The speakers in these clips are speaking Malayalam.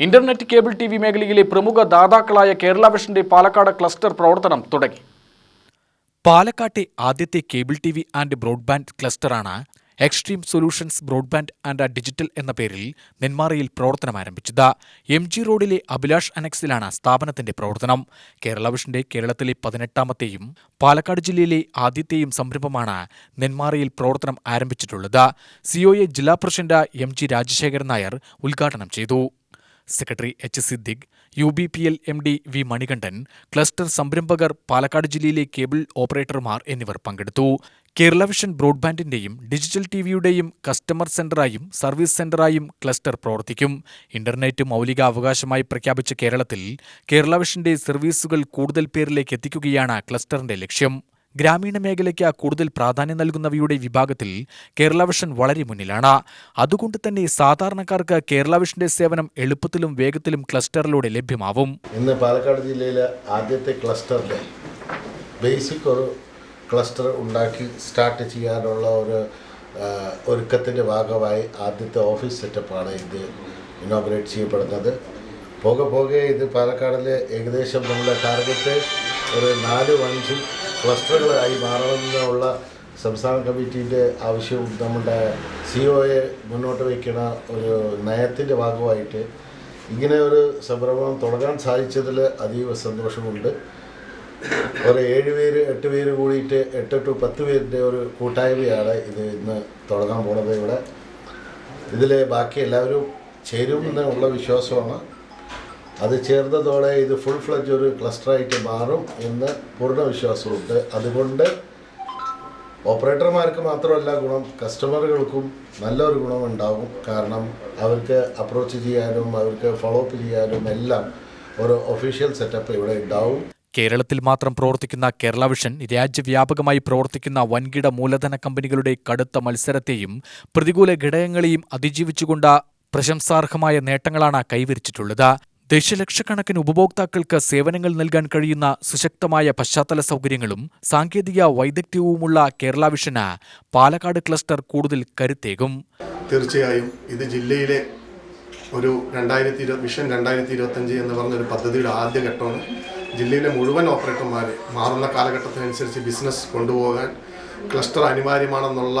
ഇന്റർനെറ്റ് കേബിൾ ടി വി മേഖലയിലെ പ്രമുഖ ദാതാക്കളായ കേരള വിഷന്റെ പാലക്കാട് ക്ലസ്റ്റർ പ്രവർത്തനം തുടങ്ങി. പാലക്കാട്ടെ ആദ്യത്തെ cable T V and broadband ക്ലസ്റ്ററാണ് extreme solutions broadband and digital എന്ന പേരിൽ നെന്മാറയിൽ പ്രവർത്തനം ആരംഭിച്ചത്. എം ജി റോഡിലെ അഭിലാഷ് അനക്സിലാണ് സ്ഥാപനത്തിന്റെ പ്രവർത്തനം. കേരള വിഷന്റെ കേരളത്തിലെ പതിനെട്ടാമത്തെയും പാലക്കാട് ജില്ലയിലെ ആദ്യത്തെയും സംരംഭമാണ് നെന്മാറയിൽ പ്രവർത്തനം ആരംഭിച്ചിട്ടുള്ളത്. സിഒഎ ജില്ലാ president M G Rajasekharan Nair ഉദ്ഘാടനം ചെയ്തു. Secretary H Siddique U B P L M D V Manikandan cluster സംരംഭകർ പാലക്കാട് ജില്ലയിലെ കേബിൾ ഓപ്പറേറ്റർമാർ എന്നിവർ പങ്കെടുത്തു. കേരള വിഷൻ ബ്രോഡ്ബാൻഡിന്റെയും ഡിജിറ്റൽ ടിവിയുടെയും കസ്റ്റമർ സെന്ററായും സർവീസ് സെന്ററായും ക്ലസ്റ്റർ പ്രവർത്തിക്കും. ഇന്റർനെറ്റ് മൗലിക അവകാശമായി പ്രഖ്യാപിച്ച കേരളത്തിൽ കേരള വിഷന്റെ സർവീസുകൾ കൂടുതൽ പേരിലേക്ക് എത്തിക്കുകയാണ് ക്ലസ്റ്ററിന്റെ ലക്ഷ്യം. ഗ്രാമീണ മേഖലയ്ക്ക് കൂടുതൽ പ്രാധാന്യം നൽകുന്നവയുടെ വിഭാഗത്തിൽ കേരള വിഷൻ വളരെ മുന്നിലാണ്. അതുകൊണ്ട് തന്നെ സാധാരണക്കാർക്ക് കേരള വിഷന്റെ സേവനം എളുപ്പത്തിലും വേഗത്തിലും ക്ലസ്റ്ററിലൂടെ ലഭ്യമാവും. ഇന്ന് പാലക്കാട് ജില്ലയിലെ ആദ്യത്തെ ക്ലസ്റ്ററിന്റെ ബേസിക് ഒരു ക്ലസ്റ്റർ ഉണ്ടാക്കി സ്റ്റാർട്ട് ചെയ്യാനുള്ള ഒരു ഒരുക്കത്തിന്റെ ഭാഗമായി ആദ്യത്തെ ഓഫീസ് സെറ്റപ്പാണ് ഇത് ഇനോഗ്രേറ്റ് ചെയ്യപ്പെടുന്നത്. പോകെ പോകെ ഇത് പാലക്കാടിലെ ഏകദേശം നമ്മുടെ ടാർഗറ്റ് ഒരു നാല് അഞ്ചും ക്ലസ്റ്ററുകളായി മാറണമെന്നുള്ള സംസ്ഥാന കമ്മിറ്റീന്റെ ആവശ്യവും നമ്മുടെ സി ഒയെ മുന്നോട്ട് വയ്ക്കുന്ന ഒരു നയത്തിന്റെ ഭാഗമായിട്ട് ഇങ്ങനെ ഒരു സംരംഭം തുടങ്ങാൻ സാധിച്ചതിൽ അതീവ സന്തോഷമുണ്ട്. ഒരു ഏഴ് പേര് എട്ട് പേര് കൂടിയിട്ട് എട്ട് ടു പത്ത് പേരിന്റെ ഒരു കൂട്ടായ്മയാണ് ഇത് ഇന്ന് തുടങ്ങാൻ പോണത് ഇവിടെ. ഇതിൽ ബാക്കി എല്ലാവരും ചേരും എന്നുള്ള വിശ്വാസമാണ്. അത് ചേർന്നതോടെ ഇത് ഫുൾ ഫ്ലജ് ഒരു ക്ലസ്റ്ററായിട്ട് മാറും എന്ന് പൂർണ വിശ്വാസമുണ്ട്. അതുകൊണ്ട് ഓപ്പറേറ്റർമാർക്ക് മാത്രമല്ല ഗുണം കസ്റ്റമറുകൾക്കും നല്ലൊരു ഗുണമുണ്ടാകും കാരണം അവർക്ക് അപ്രോച്ച് ചെയ്യാനും അവർക്ക് ഫോളോ അപ്പ് ചെയ്യാനും എല്ലാം ഒരു ഒഫീഷ്യൽ സെറ്റപ്പ് ഇവിടെ ഉണ്ടാവും. കേരളത്തിൽ മാത്രം പ്രവർത്തിക്കുന്ന കേരള വിഷൻ രാജ്യവ്യാപകമായി പ്രവർത്തിക്കുന്ന വൻകിട മൂലധന കമ്പനികളുടെ കടുത്ത മത്സരത്തെയും പ്രതികൂല ഘടകങ്ങളെയും അതിജീവിച്ചുകൊണ്ട് പ്രശംസാർഹമായ നേട്ടങ്ങളാണ് കൈവരിച്ചിട്ടുള്ളത്. ദശലക്ഷക്കണക്കിന് ഉപഭോക്താക്കൾക്ക് സേവനങ്ങൾ നൽകാൻ കഴിയുന്ന സുശക്തമായ പശ്ചാത്തല സൗകര്യങ്ങളും സാങ്കേതിക വൈദഗ്ധ്യവുമുള്ള കേരള വിഷന് പാലക്കാട് ക്ലസ്റ്റർ കൂടുതൽ കരുത്തേകും തീർച്ചയായും ഇത് ജില്ലയിലെ ഒരു രണ്ടായിരത്തി ഇരുപത് വിഷൻ രണ്ടായിരത്തി ഇരുപത്തഞ്ച് എന്ന് പറഞ്ഞൊരു പദ്ധതിയുടെ ആദ്യഘട്ടമാണ് ജില്ലയിലെ മുഴുവൻ ഓപ്പറേറ്റർമാരെ മാറുന്ന കാലഘട്ടത്തിനനുസരിച്ച് ബിസിനസ് കൊണ്ടുപോകാൻ ക്ലസ്റ്റർ അനിവാര്യമാണെന്നുള്ള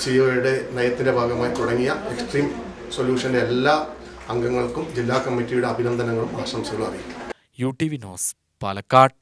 സിഒയുടെ നയത്തിന്റെ ഭാഗമായി തുടങ്ങിയ എക്സ്ട്രീം സൊല്യൂഷന്റെ എല്ലാ അംഗങ്ങൾക്കും ജില്ലാ കമ്മിറ്റിയുടെ അഭിനന്ദനങ്ങളും ആശംസകളും അറിയിക്കും U T V news Palakkad.